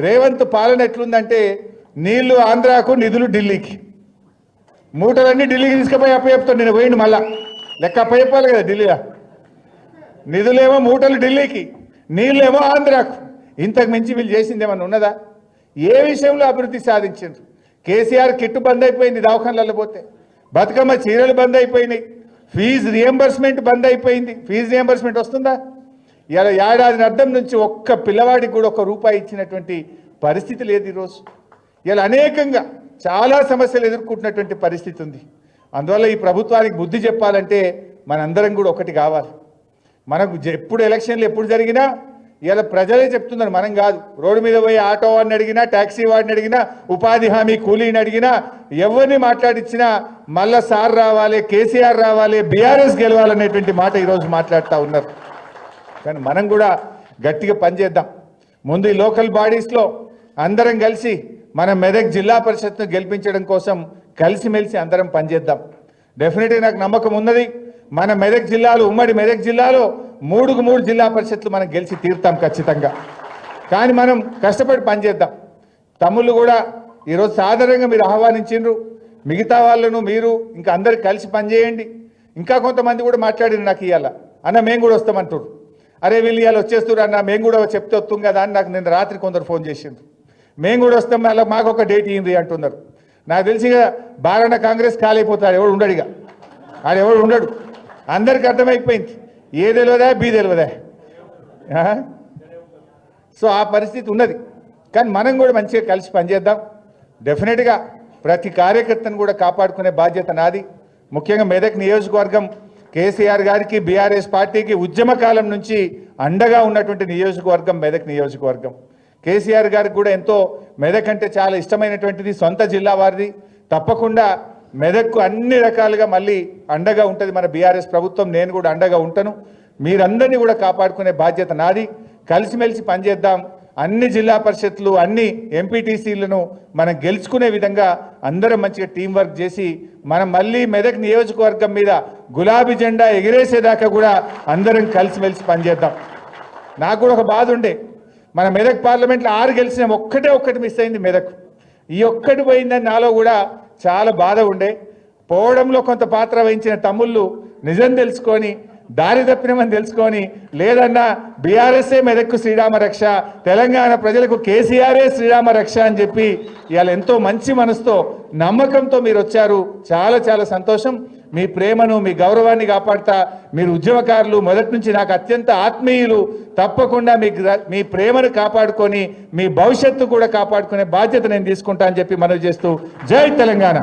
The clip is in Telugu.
రేవంత్ పాలన ఎట్లుందంటే నీళ్ళు ఆంధ్రాకు నిధులు ఢిల్లీకి. మూటలన్నీ ఢిల్లీకి తీసుకుపోయి అప్పచెప్తాడు నేను పోయిండు మళ్ళా. లెక్క అప్పచెప్పాలి కదా ఢిల్లీలో. నిధులేమో మూటలు ఢిల్లీకి నీళ్ళేమో ఆంధ్రాకు. ఇంతకు మించి వీళ్ళు చేసింది ఏమన్నా ఉన్నదా? ఏ విషయంలో అభివృద్ధి సాధించారు కేసీఆర్ కిట్టు బంద్ అయిపోయింది దవాఖానలలో పోతే. బతుకమ్మ చీరలు బంద్ అయిపోయినాయి. ఫీజు రియంబర్స్మెంట్ బంద్ అయిపోయింది. ఫీజు రియంబర్స్మెంట్ వస్తుందా? ఇలా ఏడాది అర్థం నుంచి ఒక్క పిల్లవాడికి కూడా ఒక రూపాయి ఇచ్చినటువంటి పరిస్థితి లేదు ఈరోజు. ఇలా అనేకంగా చాలా సమస్యలు ఎదుర్కొంటున్నటువంటి పరిస్థితి ఉంది. అందువల్ల ఈ ప్రభుత్వానికి బుద్ధి చెప్పాలంటే మనందరం కూడా ఒకటి కావాలి. మనకు జ- ఎప్పుడు ఎలక్షన్లు ఎప్పుడు జరిగినా ఇలా ప్రజలే చెప్తున్నారు మనం కాదు. రోడ్డు మీద పోయి ఆటో వాడిని అడిగినా ట్యాక్సీ వాడిని అడిగినా ఉపాధి హామీ కూలీని అడిగినా ఎవరిని మాట్లాడించినా మళ్ళా సార్ రావాలి కేసీఆర్ రావాలి బీఆర్ఎస్ గెలవాలనేటువంటి మాట ఈరోజు మాట్లాడుతూ ఉన్నారు. కానీ మనం కూడా గట్టిగా పనిచేద్దాం ముందు ఈ లోకల్ బాడీస్లో అందరం కలిసి మన మెదక్ జిల్లా పరిషత్ను గెలిపించడం కోసం కలిసిమెలిసి అందరం పనిచేద్దాం డెఫినెట్గా నాకు నమ్మకం ఉన్నది. మన మెదక్ జిల్లాలో ఉమ్మడి మెదక్ జిల్లాలో మూడుకు మూడు జిల్లా పరిషత్లు మనం గెలిచి తీరుతాం ఖచ్చితంగా. కానీ మనం కష్టపడి పనిచేద్దాం తమ్ముళ్ళు కూడా ఈరోజు సాధారణంగా మీరు ఆహ్వానించిండ్రు. మిగతా వాళ్ళను మీరు ఇంకా అందరు కలిసి పనిచేయండి ఇంకా కొంతమంది కూడా మాట్లాడిన నాకు ఇవాళ అన్న మేము కూడా వస్తామంటారు అరే వీళ్ళు ఇవాళ వచ్చేస్తారు అన్న మేము కూడా చెప్తే వస్తాం కదా అని నాకు నిన్న రాత్రి కొందరు ఫోన్ చేసిండ్రు. మేము కూడా వస్తాం మళ్ళీ మాకు ఒక డేట్ ఇయ్యండి అంటున్నారు. నాకు తెలిసి ఇక కాంగ్రెస్ కాలైపోతాడు ఎవడు ఉండడు ఇక. ఆడు ఎవడు ఉండడు. అందరికి అర్థమైపోయింది. ఏ తెలియదా బీ తెలియదా సో ఆ పరిస్థితి ఉన్నది. కానీ మనం కూడా మంచిగా కలిసి పనిచేద్దాం. డెఫినెట్గా ప్రతి కార్యకర్తను కూడా కాపాడుకునే బాధ్యత నాది. ముఖ్యంగా మెదక్ నియోజకవర్గం కేసీఆర్ గారికి బీఆర్ఎస్ పార్టీకి ఉద్యమ కాలం నుంచి అండగా ఉన్నటువంటి నియోజకవర్గం మెదక్ నియోజకవర్గం. కేసీఆర్ గారికి కూడా ఎంతో మెదక్ అంటే చాలా ఇష్టమైనటువంటిది సొంత జిల్లా వారిది. తప్పకుండా మెదక్కు అన్ని రకాలుగా మళ్ళీ అండగా ఉంటుంది మన బీఆర్ఎస్ ప్రభుత్వం. నేను కూడా అండగా ఉంటాను. మీరందరినీ కూడా కాపాడుకునే బాధ్యత నాది. కలిసిమెలిసి పనిచేద్దాం. అన్ని జిల్లా పరిషత్లు అన్ని ఎంపీటీసీలను మనం గెలుచుకునే విధంగా అందరం మంచిగా టీం వర్క్ చేసి మనం మళ్ళీ మెదక్ నియోజకవర్గం మీద గులాబీ జెండా ఎగిరేసేదాకా కూడా అందరం కలిసిమెలిసి పనిచేద్దాం. నాకు కూడా ఒక బాధ ఉండే. మన మెదక్ పార్లమెంట్లో ఆరు గెలిచిన ఒక్కటే ఒక్కటి మిస్ అయింది మెదక్. ఈ ఒక్కటి పోయిందని నాలో కూడా చాలా బాధ ఉండే. పోవడంలో కొంత పాత్ర వహించిన తమ్ముళ్ళు నిజం తెలుసుకొని దారి తప్పినమని తెలుసుకొని లేదన్నా బీఆర్ఎస్ఏ మెదక్కు శ్రీరామ రక్ష తెలంగాణ ప్రజలకు కేసీఆర్ఏ శ్రీరామ రక్ష అని చెప్పి ఇవాళ ఎంతో మంచి మనసుతో నమ్మకంతో మీరు వచ్చారు. చాలా చాలా సంతోషం. మీ ప్రేమను మీ గౌరవాన్ని కాపాడుతా. మీరు ఉద్యమకారులు మొదటి నుంచి నాకు అత్యంత ఆత్మీయులు. తప్పకుండా మీ మీ ప్రేమను కాపాడుకొని మీ భవిష్యత్తు కూడా కాపాడుకునే బాధ్యత నేను తీసుకుంటా అని చెప్పి మనవి చేస్తూ జై తెలంగాణ.